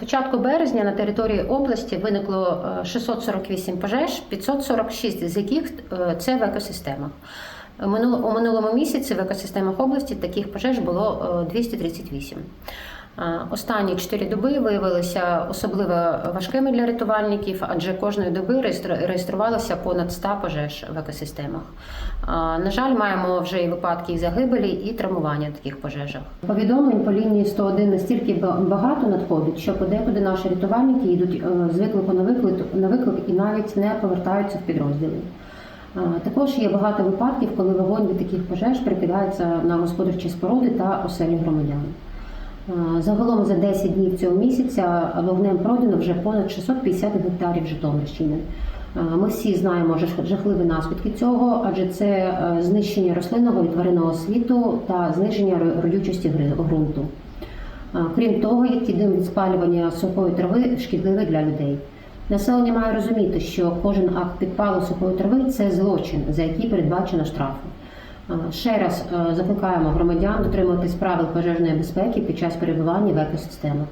Початку березня на території області виникло е, 648 пожеж, 546 з яких е, це в екосистемах. У минулому місяці в екосистемах області таких пожеж було е, 238. Останні 4 доби виявилися особливо важкими для рятувальників, адже кожної доби реєстр- реєструвалося понад 100 пожеж в екосистемах. На жаль, маємо вже і випадки загибелі, і травмування в таких пожежах. Повідомлень по лінії 101 настільки багато надходить, що подекуди наші рятувальники йдуть е, з виклику на виклик, на виклик і навіть не повертаються в підрозділи. Також є багато випадків, коли вогонь від таких пожеж перекидається на господарчі споруди та оселі громадян. Е, Загалом за 10 днів цього місяця вогнем пройдено вже понад 650 гектарів Житомирщини. Е, Ми всі знаємо жах- жахливі наслідки цього, адже це е, знищення рослинного і тваринного світу та зниження родючості ґрунту. Крім того, як і дим від спалювання сухої трави шкідливий для людей. Населення має розуміти, що кожен акт підпалу сухої трави це злочин, за який передбачено штрафи. Е, Ще раз е, закликаємо громадян дотримуватись правил пожежної безпеки під час перебування в екосистемах.